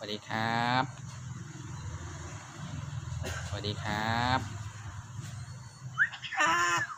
สวัสดีครับ สวัสดีครับ ครับ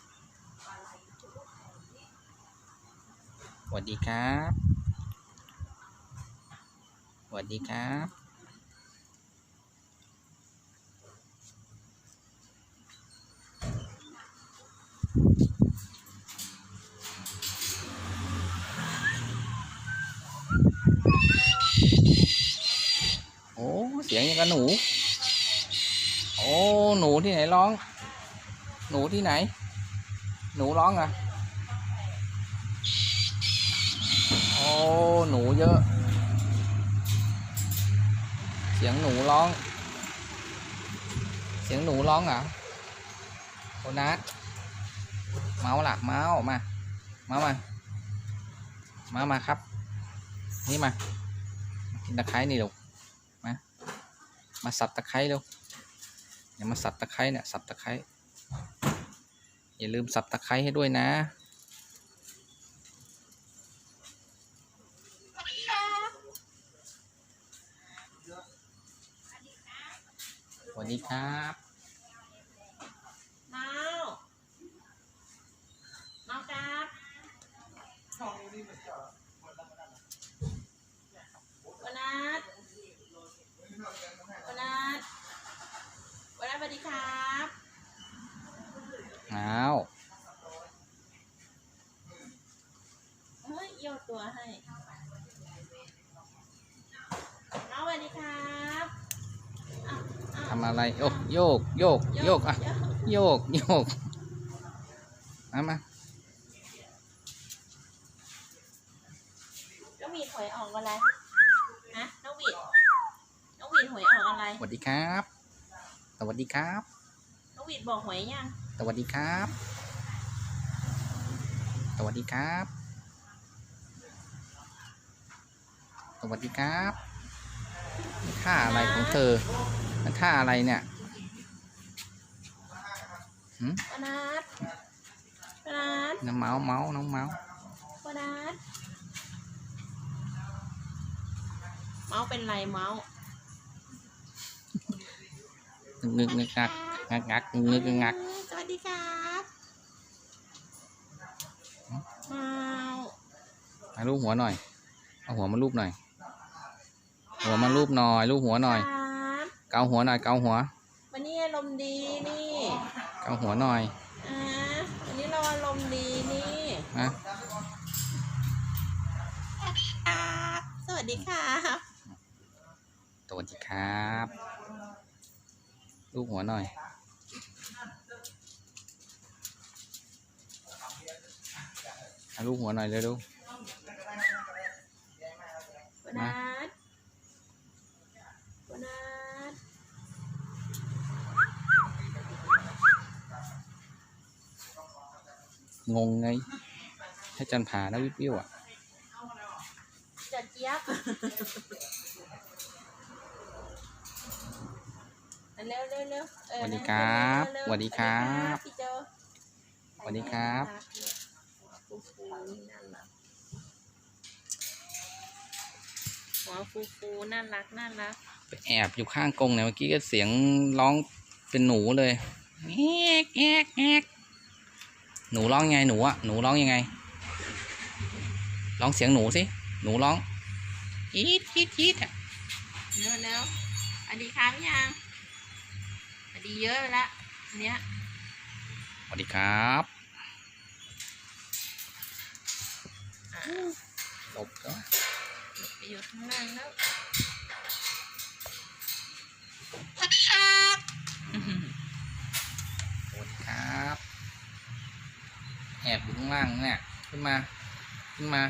วัสดีครับสวัสดีครับโอ้เสียงย่างกับหนู โอ้หนูที่ไหนร้อง หนูที่ไหน หนูร้องอะ โอ้ หนูเยอะ เสียงหนูร้อง เสียงหนูร้องเหรอโอนัทเมาส์ล่ะเมาส์มา เมาส์มาเมามาครับ นี่มา กินตะไคร้นี่ลูกมา มาสับตะไคร้เร็วอย่ามาสับตะไคร้เนี่ย สับตะไคร้อย่าลืมสับตะไคร้ให้ด้วยนะ วัสดีครับเมาเมาครับวันนัดวันนัดวันนัดสวัสดีครับอ้าวเฮ้ยโยกตัวให้เมาสวัสดีครับอ้าวอ้าว ทำอะไรโยกโยกโยกโยกอะโยกโยกมามาน้องหวีดหวยออกอะไรฮะน้องหวีดน้องหวีดหวยออกอะไรสวัสดีครับ สวัสดีครับ น้องหวีดบอกหวยยังสวัสดีครับ สวัสดีครับ สวัสดีครับนี่ท่าอะไรของเธอ มันท่าอะไรเนี่ยหืมวันนัดวันนัดน้องเมาส์เมาส์น้องเมาส์วันนัดเมาส์เป็นไรเมาส์งึกงึกงักงักงักงึกงึกงักสวัสดีครับเมาส์มาลูบหัวหน่อย เอาหัวมาลูบหน่อย หัวมาลูบหน่อย ลูบหัวหน่อยครับ เกาหัวหน่อยเกาหัว วันนี้อารมณ์ดีนี่เกาหัวหน่อยอ่าวันนี้เราอารมณ์ดีนี่นะครับสวัสดีครับสวัสดีครับ ลูบหัวหน่อยเอาลูบหัวหน่อยเร็ววันนัดวันนัด ๆ งงไง ให้จันผานะวิบวิวอะจัดเจี๊ยบเร็วเร็วเร็วเออสวัสดีครับเวๆสวัสดีครับพี่โจสวัสดีครับฟูฟูนี่น่ารักหัวฟูฟูน่ารักน่ารักไปแอบอยู่ข้างกรงเนี่ยเมื่อกี้ก็เสียงร้องเป็นหนูเลยแอกแอกแอก หนูร้องยังไงหนูอะหนูร้องยังไงร้องเสียงหนูสิหนูร้องอีดอีดอีดอะเร็วเร็วอันดีค้างยังอันดีเยอะไปละอันเนี้ยสวัสดีครับอะหลบก็ไปอยู่ข้างล่างแล้วสวัสดีครับ แอบอยู่ข้างล่างเนี่ยขึ้นมา ขึ้นมา